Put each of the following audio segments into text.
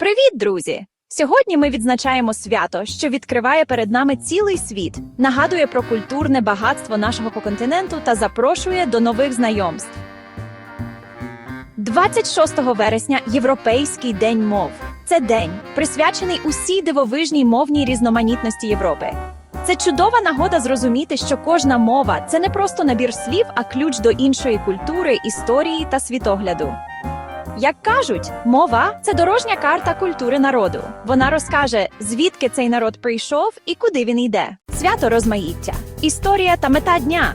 Привіт, друзі! Сьогодні ми відзначаємо свято, що відкриває перед нами цілий світ, нагадує про культурне багатство нашого континенту та запрошує до нових знайомств. 26 вересня Європейський день мов. Це день, присвячений усій дивовижній мовній різноманітності Європи. Це чудова нагода зрозуміти, що кожна мова це не просто набір слів, а ключ до іншої культури, історії та світогляду. Як кажуть, мова це дорожня карта культури народу. Вона розкаже, звідки цей народ прийшов і куди він йде. Свято розмаїття, історія та мета дня.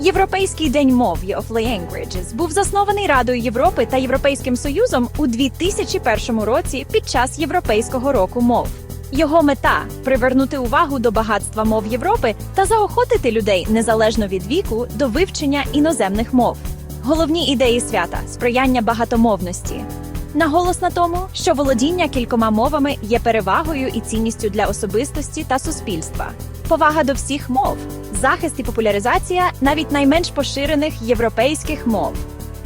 Європейський день мов of Languages був заснований Радою Європи та Європейським Союзом у 2001 році під час Європейського року мов. Його мета привернути увагу до багатства мов Європи та заохотити людей незалежно від віку до вивчення іноземних мов. Головні ідеї свята сприяння багатомовності. Наголос на тому, що володіння кількома мовами є перевагою і цінністю для особистості та суспільства. Повага до всіх мов, захист і популяризація навіть найменш поширених європейських мов.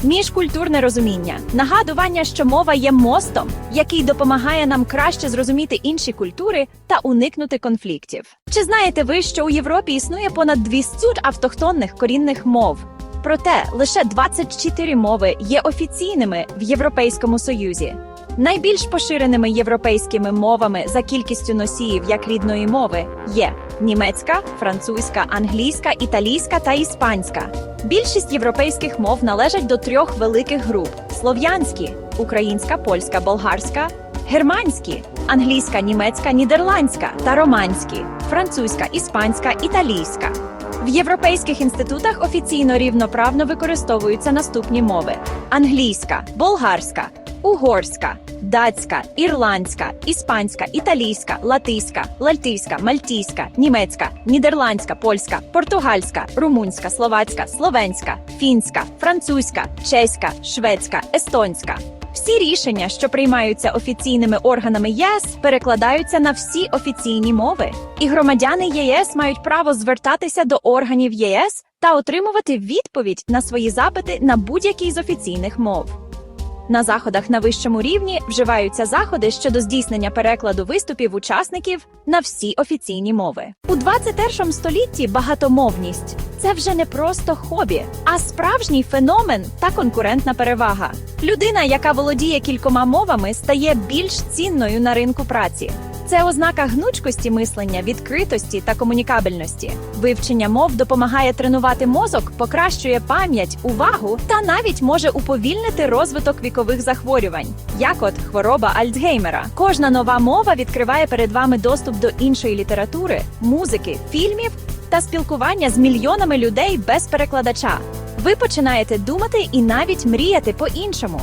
Міжкультурне розуміння, нагадування, що мова є мостом, який допомагає нам краще зрозуміти інші культури та уникнути конфліктів. Чи знаєте ви, що у Європі існує понад 200 автохтонних корінних мов? Проте лише 24 мови є офіційними в Європейському Союзі. Найбільш поширеними європейськими мовами за кількістю носіїв як рідної мови є німецька, французька, англійська, італійська та іспанська. Більшість європейських мов належать до трьох великих груп: слов'янські, українська, польська, болгарська, германські, англійська, німецька, нідерландська та романські, французька, іспанська, італійська. В європейських інститутах офіційно рівноправно використовуються наступні мови: англійська, болгарська, угорська, датська, ірландська, іспанська, італійська, латиська, латиська, мальтійська, німецька, нідерландська, польська, португальська, румунська, словацька, словенська, фінська, французька, чеська, шведська, естонська. Всі рішення, що приймаються офіційними органами ЄС, перекладаються на всі офіційні мови, і громадяни ЄС мають право звертатися до органів ЄС та отримувати відповідь на свої запити на будь-якій з офіційних мов. На заходах на вищому рівні вживаються заходи щодо здійснення перекладу виступів учасників на всі офіційні мови. У 21 столітті багатомовність це вже не просто хобі, а справжній феномен та конкурентна перевага. Людина, яка володіє кількома мовами, стає більш цінною на ринку праці. Це ознака гнучкості мислення, відкритості та комунікабельності. Вивчення мов допомагає тренувати мозок, покращує пам'ять, увагу та навіть може уповільнити розвиток вікових захворювань, як от хвороба Альцгеймера. Кожна нова мова відкриває перед вами доступ до іншої літератури, музики, фільмів та спілкування з мільйонами людей без перекладача. Ви починаєте думати і навіть мріяти по-іншому.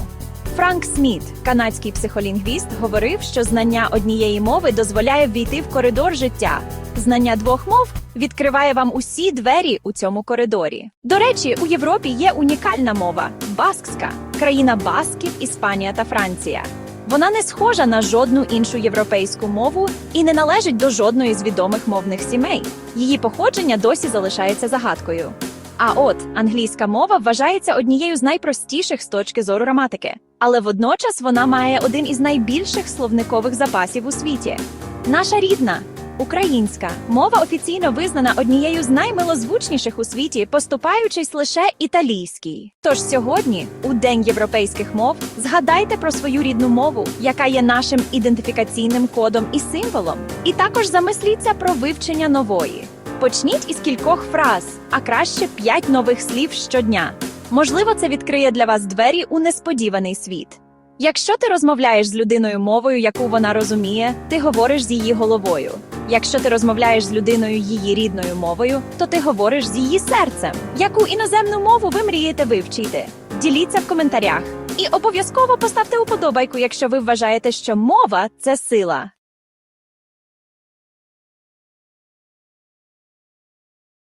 Франк Сміт, канадський психолінгвіст, говорив, що знання однієї мови дозволяє ввійти в коридор життя. Знання двох мов відкриває вам усі двері у цьому коридорі. До речі, у Європі є унікальна мова баскська, країна Басків, Іспанія та Франція. Вона не схожа на жодну іншу європейську мову і не належить до жодної з відомих мовних сімей. Її походження досі залишається загадкою. А от англійська мова вважається однією з найпростіших з точки зору граматики, але водночас вона має один із найбільших словникових запасів у світі. Наша рідна українська мова офіційно визнана однією з наймилозвучніших у світі, поступаючись лише італійській. Тож сьогодні, у День європейських мов, згадайте про свою рідну мову, яка є нашим ідентифікаційним кодом і символом, і також замисліться про вивчення нової. Почніть із кількох фраз, а краще п'ять нових слів щодня. Можливо, це відкриє для вас двері у несподіваний світ. Якщо ти розмовляєш з людиною мовою, яку вона розуміє, ти говориш з її головою. Якщо ти розмовляєш з людиною її рідною мовою, то ти говориш з її серцем. Яку іноземну мову ви мрієте вивчити? Діліться в коментарях. І обов'язково поставте уподобайку, якщо ви вважаєте, що мова це сила.